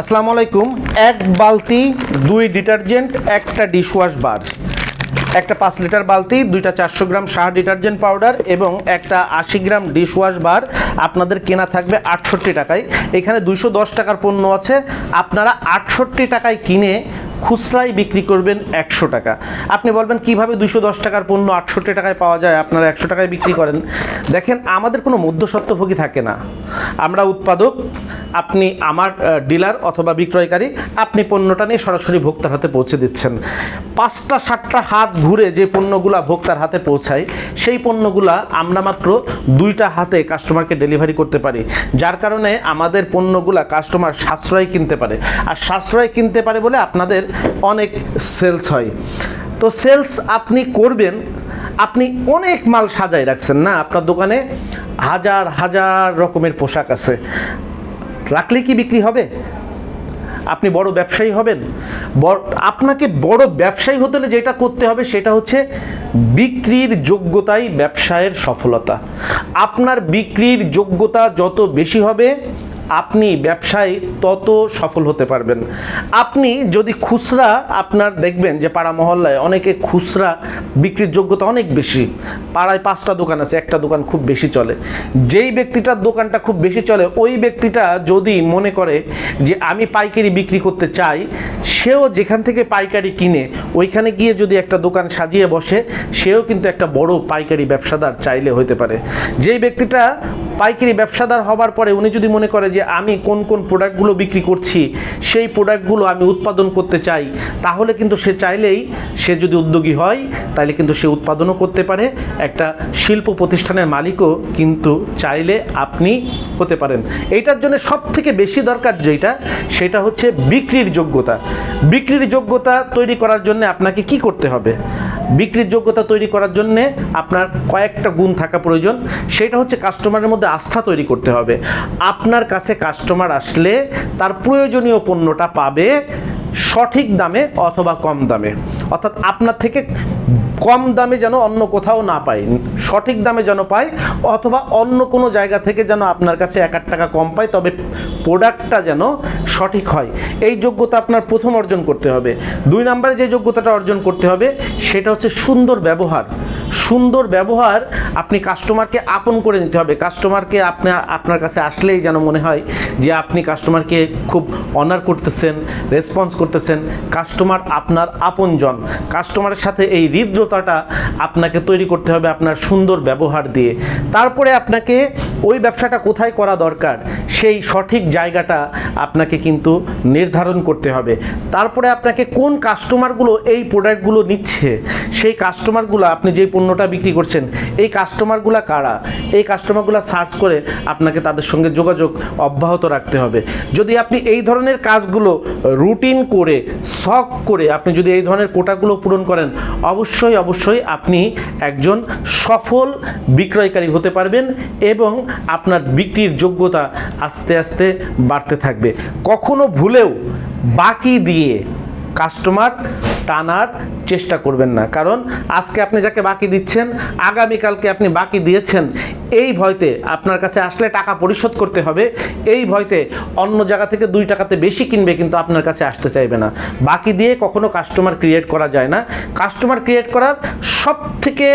আসসালামু আলাইকুম। এক বালতি, দুই ডিটারজেন্ট, একটা ডিশওয়াশ বার একটা পাঁচ লিটার বালতি, দুইটা চারশো গ্রাম সাহা ডিটারজেন্ট পাউডার এবং একটা আশি গ্রাম ডিশওয়াশ বার আপনাদের কেনা থাকবে আটষট্টি টাকায়। এখানে দুইশো দশ টাকার পণ্য আছে। আপনারা আটষট্টি টাকায় কিনে খুচরায় বিক্রি করবেন একশো টাকা। আপনি বলবেন, কীভাবে দুশো দশ টাকার পণ্য আটষট্টি টাকায় পাওয়া যায়? আপনারা একশো টাকায় বিক্রি করেন। দেখেন, আমাদের কোনো মধ্যস্বত্বভোগী থাকে না। আমরা উৎপাদক আপনি আমার ডিলার অথবা বিক্রয়কারী, আপনি পণ্যটা নিয়ে সরাসরি ভোক্তার হাতে পৌঁছে দিচ্ছেন। পাঁচটা, সাতটা হাত ঘুরে যে পণ্যগুলা ভোক্তার হাতে পৌঁছায়, সেই পণ্যগুলা আমরা মাত্র দুইটা হাতে কাস্টমারকে ডেলিভারি করতে পারি। যার কারণে আমাদের পণ্যগুলা কাস্টমার সাশ্রয় কিনতে পারে। আর সাশ্রয় কিনতে পারে বলে আপনাদের অনেক সেলস হয়। তো সেলস আপনি করবেন, আপনি অনেক মাল সাজায় রাখছেন না? আপনার দোকানে হাজার হাজার রকমের পোশাক আছে। রাখলে কি বিক্রি হবে? আপনি বড় ব্যবসায়ী হবেন। আপনাকে বড় ব্যবসায়ী হতে হলে যেটা করতে হবে সেটা হচ্ছে বিক্রির যোগ্যতাই ব্যবসায়ের সফলতা। আপনার বিক্রির যোগ্যতা যত বেশি হবে আপনি ব্যবসায়, তত সফল হতে পারবেন। আপনি যদি খুচরা আপনার দেখবেন যে পাড়া মহল্লায় অনেকে খুচরা বিক্রির যোগ্যতা অনেক বেশি। পাড়ায় পাঁচটা দোকান আছে, একটা দোকান খুব বেশি চলে। যেই ব্যক্তিটার দোকানটা খুব বেশি চলে, ওই ব্যক্তিটা যদি মনে করে যে আমি পাইকারি বিক্রি করতে চাই, সেও যেখান থেকে পাইকারি কিনে ওইখানে গিয়ে যদি একটা দোকান সাজিয়ে বসে, সেও কিন্তু একটা বড় পাইকারি ব্যবসাদার চাইলে হতে পারে। যেই ব্যক্তিটা পাইকারি ব্যবসাদার হবার পরে উনি যদি মনে করে যে আমি কোন কোন প্রোডাক্টগুলো বিক্রি করছি, সেই প্রোডাক্টগুলো আমি উৎপাদন করতে চাই, তাহলে কিন্তু সে চাইলেই সে যদি উদ্যোগী হয় তাহলে কিন্তু সে উৎপাদনও করতে পারে। একটা শিল্প প্রতিষ্ঠানের মালিকও কিন্তু চাইলে আপনি হতে পারেন। এইটার জন্য সব থেকে বেশি দরকার যেটা সেটা হচ্ছে বিক্রির যোগ্যতা। বিক্রির যোগ্যতা তৈরি করার জন্য আপনাকে কি করতে হবে? বিক্রির যোগ্যতা তৈরি করার জন্য আপনার কয়েকটা গুণ থাকা প্রয়োজন। সেটা হচ্ছে কাস্টমারের মধ্যে আস্থা তৈরি করতে হবে। আপনার কাছে কাস্টমার আসলে তার প্রয়োজনীয় পণ্যটা পাবে সঠিক দামে অথবা কম দামে। অর্থাৎ আপনার থেকে কম দামে যেন অন্য কোথাও না পায়, সঠিক দামে যেন পায়, অথবা অন্য কোনো জায়গা থেকে যেন আপনার কাছে এক আট টাকা কম পায়, তবে প্রোডাক্টটা যেন সঠিক হয়। এই যোগ্যতা আপনার প্রথম অর্জন করতে হবে। দুই নম্বরে যে যোগ্যতাটা অর্জন করতে হবে, সেটা হচ্ছে সুন্দর ব্যবহার। সুন্দর ব্যবহার আপনি কাস্টমারকে আপন করে নিতে হবে। কাস্টমারকে আপনার আপনার কাছে আসলেই যেন মনে হয় যে আপনি কাস্টমারকে খুব অনার করতেছেন রেসপন্স করতেছেন। কাস্টমার আপনার আপনজন। কাস্টমারের সাথে এই হৃদ্রতাটা আপনাকে তৈরি করতে হবে আপনার সুন্দর ব্যবহার দিয়ে। তারপরে আপনাকে ওই ব্যবসাটা কোথায় করা দরকার? সেই সঠিক জায়গাটা আপনাকে কিন্তু নির্ধারণ করতে হবে। তারপরে আপনাকে কোন কাস্টমারগুলো এই প্রোডাক্টগুলো নিচ্ছে? সেই কাস্টমারগুলো আপনি যে পণ্যটা বিক্রি করছেন, এই কাস্টমারগুলো কারা? এই কাস্টমারগুলো সার্চ করে আপনাকে তাদের সঙ্গে যোগাযোগ অব্যাহত রাখতে হবে। যদি আপনি এই ধরনের কাজগুলো রুটিন করে, শখ করে আপনি যদি এই ধরনের কোটাগুলো পূরণ করেন, অবশ্যই অবশ্যই আপনি একজন সফল বিক্রয়কারী হতে পারবেন এবং আপনার বিক্রির যোগ্যতা আস্তে আস্তে বাড়তে থাকবে। কখনো ভুলেও বাকি দিয়ে কাস্টমার টানার চেষ্টা করবেন না। কারণ আজকে আপনি যাকে বাকি দিচ্ছেন, আগামীকালকে আপনি বাকি দিয়েছেন এই ভয়তে আপনার কাছে আসলে টাকা পরিশোধ করতে হবে। এই ভয়তে অন্য জায়গা থেকে দুই টাকাতে বেশি কিনবে কিন্তু আপনার কাছে আসতে চাইবে না। বাকি দিয়ে কখনো কাস্টমার ক্রিয়েট করা যায় না। কাস্টমার ক্রিয়েট করার সব থেকে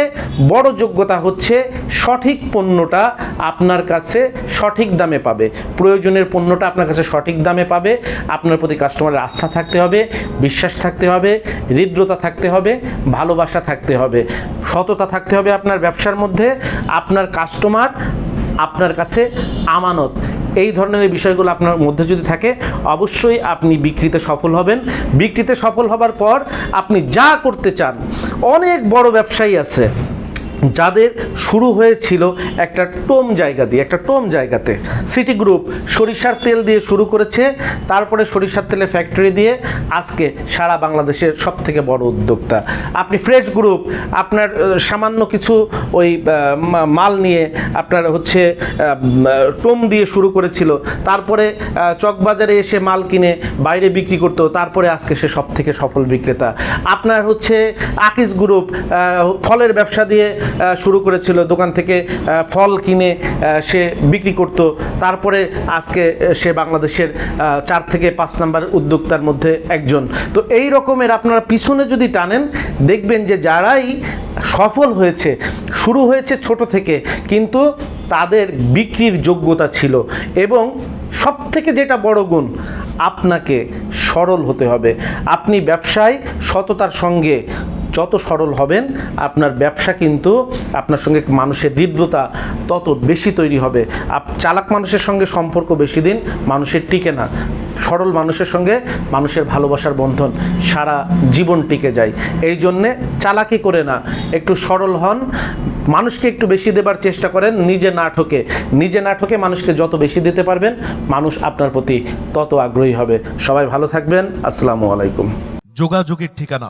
বড় যোগ্যতা হচ্ছে সঠিক পণ্যটা আপনার কাছে সঠিক দামে পাবে। প্রয়োজনের পণ্যটা আপনার কাছে সঠিক দামে পাবে। আপনার প্রতি কাস্টমারের আস্থা থাকতে হবে, বিশ্বাস থাকতে হবে, হৃদ্রতা থাকতে হবে, ভালোবাসা থাকতে হবে। সততা থাকতে হবে আপনার ব্যবসার মধ্যে, আপনার কাস্টমার আপনার কাছে আমানত। এই ধরনের বিষয়গুলো আপনার মধ্যে যদি থাকে, অবশ্যই আপনি বিক্রিতে সফল হবেন। বিক্রিতে সফল হবার পর আপনি যা করতে চান, অনেক বড় ব্যবসায়ী আছে যাদের শুরু হয়েছিল একটা টোম জায়গা দিয়ে, একটা টোম জায়গাতে। সিটি গ্রুপ সরিষার তেল দিয়ে শুরু করেছে, তারপরে সরিষার তেলের ফ্যাক্টরি দিয়ে আজকে সারা বাংলাদেশের সব থেকে বড় উদ্যোক্তা। আপনি ফ্রেশ গ্রুপ আপনার সামান্য কিছু ওই মাল নিয়ে আপনার হচ্ছে টোম দিয়ে শুরু করেছিল। তারপরে চকবাজারে এসে মাল কিনে বাইরে বিক্রি করতো। তারপরে আজকে সে সব থেকে সফল বিক্রেতা। আপনার হচ্ছে আকিস গ্রুপ ফলের ব্যবসা দিয়ে শুরু করেছিল, দোকান থেকে ফল কিনে সে বিক্রি করত। তারপরে আজকে সে বাংলাদেশের চার থেকে পাঁচ নাম্বার উদ্যোক্তার মধ্যে একজন। তো এই রকমের আপনারা পিছনে যদি টানেন, দেখবেন যে যারাই সফল হয়েছে, শুরু হয়েছে ছোট থেকে, কিন্তু তাদের বিক্রির যোগ্যতা ছিল। এবং সব থেকে যেটা বড় গুণ, আপনাকে সরল হতে হবে। আপনি ব্যবসায় সততার সঙ্গে যত সরল হবেন, আপনার ব্যবসা কিন্তু আপনার সঙ্গে মানুষের হৃদ্রতা তত বেশি তৈরি হবে। আপ, চালাক মানুষের সঙ্গে সম্পর্ক বেশি দিন মানুষের টিকে না। সরল মানুষের সঙ্গে মানুষের ভালোবাসার বন্ধন সারা জীবন টিকে যায়। এই জন্যে চালাকি করে না, একটু সরল হন, মানুষকে একটু বেশি দেবার চেষ্টা করেন, নিজে না ঠকে। নিজে না ঠকে মানুষকে যত বেশি দিতে পারবেন, মানুষ আপনার প্রতি তত আগ্রহী হবে। সবাই ভালো থাকবেন, আসসালামু আলাইকুম। যোগাযোগের ঠিকানা